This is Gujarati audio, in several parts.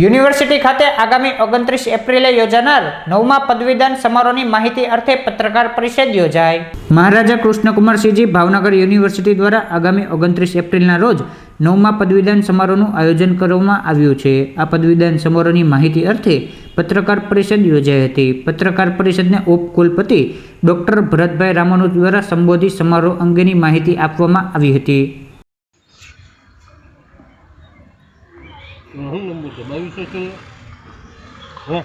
યુનિવર્સિટી ખાતે આગામી ઓગણત્રીસ એપ્રિલે યોજાનાર નવમા પદવીદાન સમારોહની માહિતી અર્થે પત્રકાર પરિષદ યોજાઈ મહારાજા કૃષ્ણકુમારસિંહજી ભાવનગર યુનિવર્સિટી દ્વારા આગામી ઓગણત્રીસ એપ્રિલના રોજ નવમા પદવીદાન સમારોહનું આયોજન કરવામાં આવ્યું છે. આ પદવીદાન સમારોહની માહિતી અર્થે પત્રકાર પરિષદ યોજાઈ હતી. પત્રકાર પરિષદને ઉપકુલપતિ ડૉક્ટર ભરતભાઈ રામાનુજ દ્વારા સંબોધિત સમારોહ અંગેની માહિતી આપવામાં આવી હતી. શું નંબર છે? બાવીસો છે હે?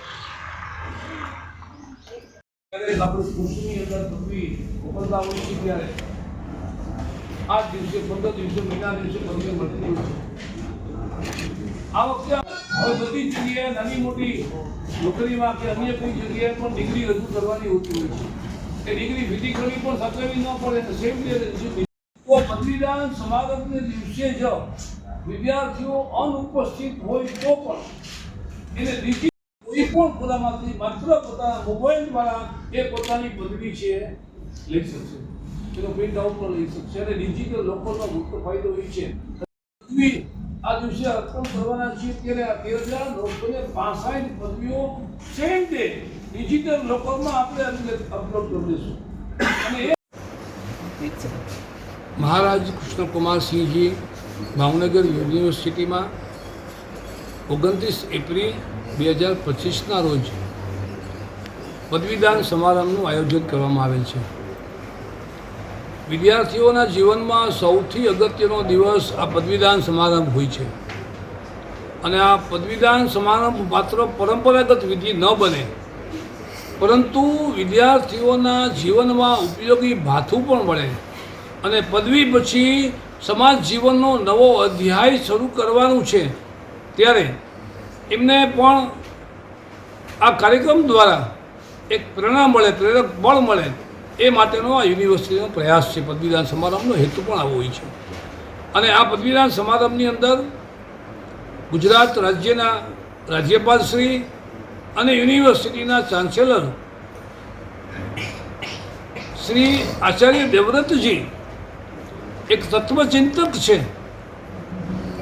આ વખતે બધી જગ્યાએ નાની મોટી નોકરીમાં કે અન્ય કોઈ જગ્યાએ પણ ડિગ્રી રજૂ કરવાની હોતી હોય છે. એ ડિગ્રી ફિઝિકલી પણ સત્રવી ન પડે સેમ તો દિવસે જ વિદ્યાર્થીઓ અનુપસ્થિત હોય તો પણ એને ડિગ્રી કોઈ પણ ખોરામાંથી માત્ર પોતાના મોબાઈલ દ્વારા એ પોતાની પદવી છે લઈ શકશે. એનો પ્રિન્ટ આઉટ પણ લઈ શકશે. અને ડિજિટલ લોકોનો મોટો ફાયદો એ છે. પદવી આ દિવસે અર્પણ કરવાના છીએ. ત્યારે આ બે હજાર નવસો ને પાસઠ પદવીઓ સેમ ડે ડિજિટલ લોકરમાં આપણે અપલોડ કરી દઈશું. અને એ મહારાજ કૃષ્ણકુમારસિંહજી ભાવનગર યુનિવર્સિટીમાં ઓગણત્રીસ એપ્રિલ બે હજાર પચીસના રોજ પદવીદાન સમારંભનું આયોજન કરવામાં આવેલ છે. વિદ્યાર્થીઓના જીવનમાં સૌથી અગત્યનો દિવસ આ પદવીદાન સમારંભ હોય છે. અને આ પદવીદાન સમારંભ માત્ર પરંપરાગત વિધિ ન બને, પરંતુ વિદ્યાર્થીઓના જીવનમાં ઉપયોગી ભાથું પણ મળે અને પદવી પછી સમાજ જીવનનો નવો અધ્યાય શરૂ કરવાનું છે. ત્યારે એમને પણ આ કાર્યક્રમ દ્વારા એક પ્રેરણા મળે, પ્રેરક બળ મળે એ માટેનો આ યુનિવર્સિટીનો પ્રયાસ છે. પદવીદાન સમારંભનો હેતુ પણ આવો હોય છે. અને આ પદવીદાન સમારંભની અંદર ગુજરાત રાજ્યના રાજ્યપાલશ્રી અને યુનિવર્સિટીના ચાન્સેલર શ્રી આચાર્ય દેવવ્રતજી એક તત્વચિંતક છે.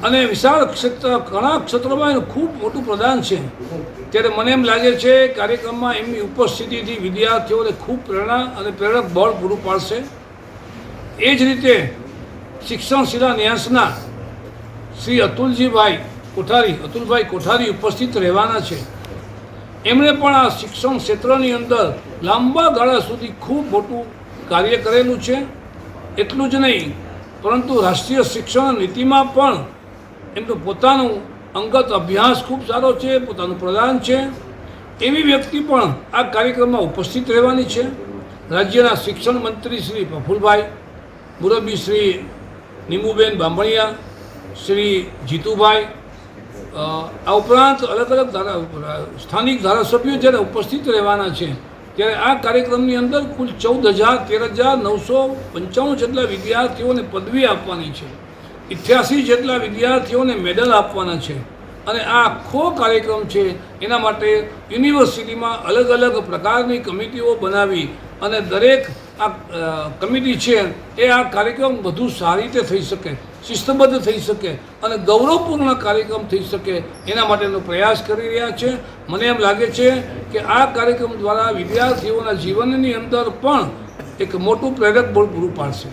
અને વિશાળ ક્ષેત્ર, ઘણા ક્ષેત્રોમાં એનું ખૂબ મોટું પ્રદાન છે. ત્યારે મને એમ લાગે છે, કાર્યક્રમમાં એમની ઉપસ્થિતિથી વિદ્યાર્થીઓને ખૂબ પ્રેરણા અને પ્રેરક બળ પૂરું પાડશે. એ જ રીતે શિક્ષણ શિલાન્યાસના શ્રી અતુલજીભાઈ કોઠારી, અતુલભાઈ કોઠારી ઉપસ્થિત રહેવાના છે. એમણે પણ આ શિક્ષણ ક્ષેત્રની અંદર લાંબા ગાળા સુધી ખૂબ મોટું કાર્ય કરેલું છે. એટલું જ નહીં પરંતુ રાષ્ટ્રીય શિક્ષણ નીતિમાં પણ એમનું પોતાનું અંગત અભ્યાસ ખૂબ સારો છે, પોતાનું પ્રદાન છે. એવી વ્યક્તિ પણ આ કાર્યક્રમમાં ઉપસ્થિત રહેવાની છે. રાજ્યના શિક્ષણ મંત્રી શ્રી પ્રફુલભાઈ મુરબી, શ્રી નીમુબેન બાંભણિયા, શ્રી જીતુભાઈ આ ઉપરાંત અલગ અલગ ધારા, સ્થાનિક ધારાસભ્યો જ્યારે ઉપસ્થિત રહેવાના છે ત્યારે આ કાર્યક્રમની અંદર કુલ ચૌદ હજાર, તેર હજાર નવસો પંચાણું જેટલા વિદ્યાર્થીઓને પદવી આપવાની છે. ઇઠ્યાસી જેટલા વિદ્યાર્થીઓને મેડલ આપવાના છે. અને આ આખો કાર્યક્રમ છે, એના માટે યુનિવર્સિટીમાં અલગ અલગ પ્રકારની કમિટીઓ બનાવી અને દરેક આ કમિટી છે, એ આ કાર્યક્રમ વધુ સારી રીતે થઈ શકે, શિસ્તબદ્ધ થઈ શકે અને ગૌરવપૂર્ણ કાર્યક્રમ થઈ શકે એના માટેનો પ્રયાસ કરી રહ્યા છે. મને એમ લાગે છે કે આ કાર્યક્રમ દ્વારા વિદ્યાર્થીઓના જીવનની અંદર પણ એક મોટું પ્રેરક બળ પૂરું પાડશે.